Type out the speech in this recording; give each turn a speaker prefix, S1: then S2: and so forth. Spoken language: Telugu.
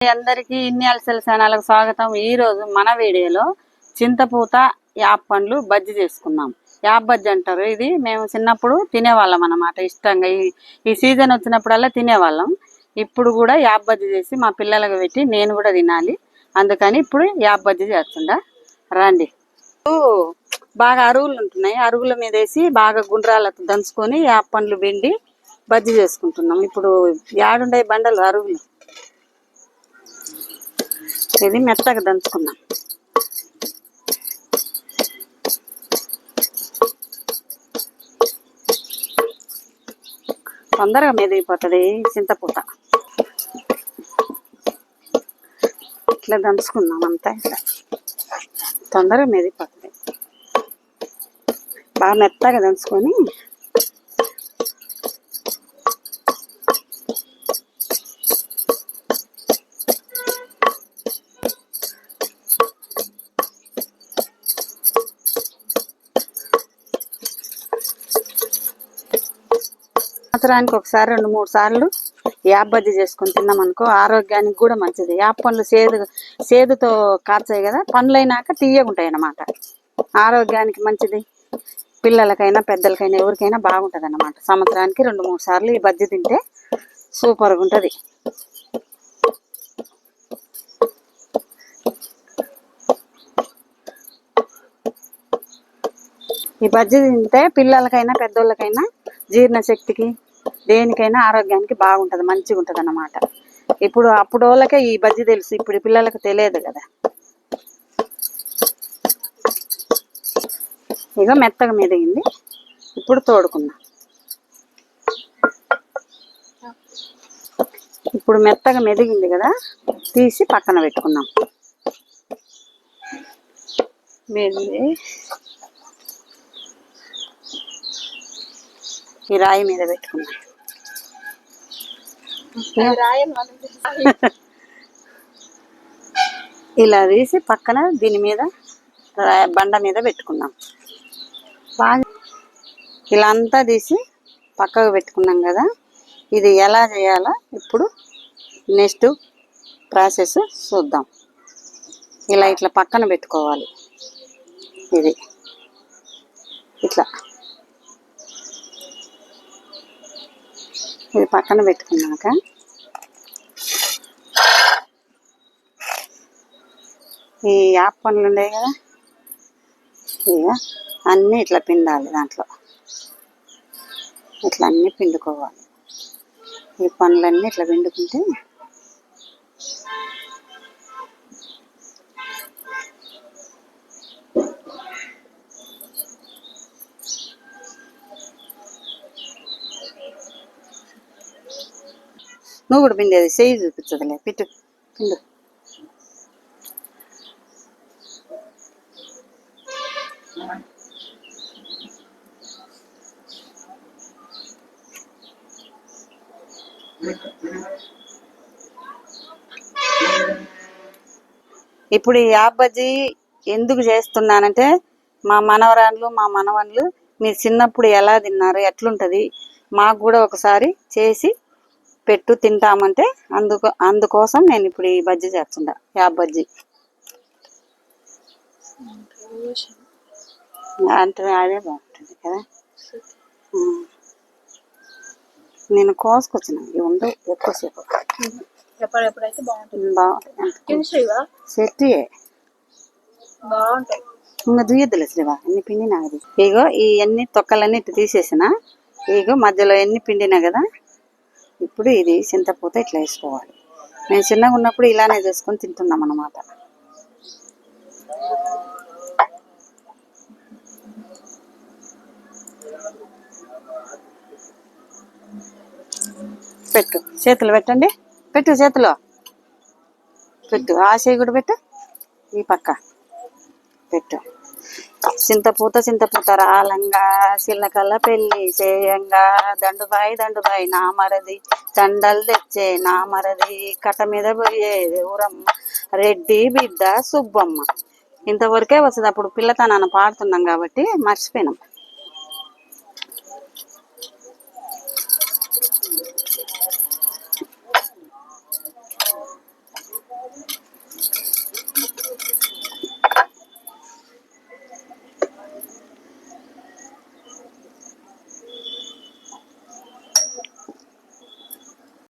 S1: అందరికీ ఇన్ని అలసల ఛానల్కి స్వాగతం. ఈ రోజు మన వీడియోలో చింతపూత యాప్ పండ్లు బజ్జి చేసుకున్నాం యాప్ బజ్జి అంటారు. ఇది మేము చిన్నప్పుడు తినేవాళ్ళం అన్నమాట. ఇష్టంగా ఈ ఈ సీజన్ వచ్చినప్పుడల్లా తినేవాళ్ళం. ఇప్పుడు కూడా యాప్ బజ్జి చేసి మా పిల్లలకు పెట్టి నేను కూడా తినాలి. అందుకని ఇప్పుడు యాప్ బజ్జి చేస్తుందా? రండి. బాగా అరుగులు ఉంటున్నాయి. అరుగుల మీద వేసి బాగా గుండ్రాలతో దంచుకొని యాప్ పండ్లు పిండి బజ్జి చేసుకుంటున్నాం. ఇప్పుడు యాడుండే బండలు అరుగులు. ఇది మెత్తగా దంచుకున్నాం తొందరగా మెదిగిపోతుంది చింతపూత. ఇట్లా దంచుకున్నాం అంతా ఇట్లా. తొందరగా మెదిగిపోతుంది. బాగా మెత్తగా దంచుకొని సంవత్సరానికి ఒకసారి రెండు మూడు సార్లు యాప్ బజ్జీ చేసుకొని తిన్నామనుకో ఆరోగ్యానికి కూడా మంచిది. యాప్ పండ్లు సేదు సేదుతో కాల్చాయి కదా పండ్లు అయినాక తీయగుంటాయి అన్నమాట ఆరోగ్యానికి మంచిది. పిల్లలకైనా పెద్దలకైనా ఎవరికైనా బాగుంటుంది అన్నమాట సంవత్సరానికి రెండు మూడు సార్లు ఈ బజ్జీ తింటే సూపర్గా ఉంటుంది ఈ బజ్జీ తింటే పిల్లలకైనా పెద్దోళ్ళకైనా జీర్ణశక్తికి దేనికైనా ఆరోగ్యానికి బాగుంటుంది మంచిగా ఉంటుంది అన్నమాట ఇప్పుడు అప్పుడు వాళ్ళకే ఈ బజ్జి తెలుసు ఇప్పుడు పిల్లలకు తెలియదు కదా. ఇక మెత్తగా మెదిగింది ఇప్పుడు తోడుకుందాం ఇప్పుడు మెత్తగా మెదిగింది కదా తీసి పక్కన పెట్టుకున్నాం. మెదిగి ఈ రాయి మీద పెట్టుకున్నాం. ఇలా తీసి పక్కన దీని మీద బండ మీద పెట్టుకున్నాం. బాగా ఇలా అంతా తీసి పక్కకు పెట్టుకున్నాం కదా. ఇది ఎలా చేయాలో ఇప్పుడు నెక్స్ట్ ప్రాసెస్ చూద్దాం. ఇలా ఇట్లా పక్కన పెట్టుకోవాలి. ఇది. ఇట్లా. ఇది పక్కన పెట్టుకున్నాక ఈ యాప్ పండ్లు ఉండేవి కదా? ఇక అన్నీ ఇట్లా పిండాలి దాంట్లో. ఇట్లా అన్నీ పిండుకోవాలి. ఈ పండ్లన్నీ ఇట్లా పిండుకుంటే నువ్వు కూడా పిండేది చేయి చూపించదులే పిట్టు పిండు. ఇప్పుడు ఈ యాప్ బజ్జీ ఎందుకు చేస్తున్నానంటే మా మనవరాళ్ళు మా మనవన్లు మీరు చిన్నప్పుడు ఎలా తిన్నారు ఎట్లుంటది మాకు కూడా ఒకసారి చేసి పెట్టు తింటామంటే అందుకు అందుకోసం నేను ఇప్పుడు ఈ బజ్జీ చేస్తుండా యాప్ బజ్జీ. అంటే అదే బాగుంటుంది కదా. నేను కోసుకొచ్చిన ఇవి ఉండవు ఎక్కువసేపు.
S2: ఎప్పుడెప్పుడైతే బాగుంటుంది.
S1: సెట్టియే.
S2: బాగుంటాయి.
S1: ఇంకా దుయ్యద్దులే శ్రీవా ఎన్ని పిండినా అది. ఇగో ఈ అన్ని తొక్కలన్నీ ఇటు తీసేసిన ఇగో మధ్యలో ఎన్ని పిండినా కదా ఇప్పుడు ఇది చింతపూత ఇట్లా వేసుకోవాలి. మేము చిన్నగా ఉన్నప్పుడు ఇలానే చేసుకొని తింటున్నాం అన్నమాట. పెట్టు. చేతులు పెట్టండి. పెట్టు చేతిలో. పెట్టు. ఆ చేయి కూడా పెట్టు. ఈ పక్క. పెట్టు. చింతపూత చింతపూత రాలంగా చిల్లకల్ల పెళ్ళి చేయంగా. దండుబాయి దండుబాయి నా మరది దండలు తెచ్చే నా మరది కట్ట మీద పోయేది ఊరమ్మ. రెడ్డి బిడ్డ సుబ్బమ్మ. ఇంతవరకే వస్తుంది. అప్పుడు పిల్లతనాన్ని పాడుతున్నాం కాబట్టి మర్చిపోయినాం.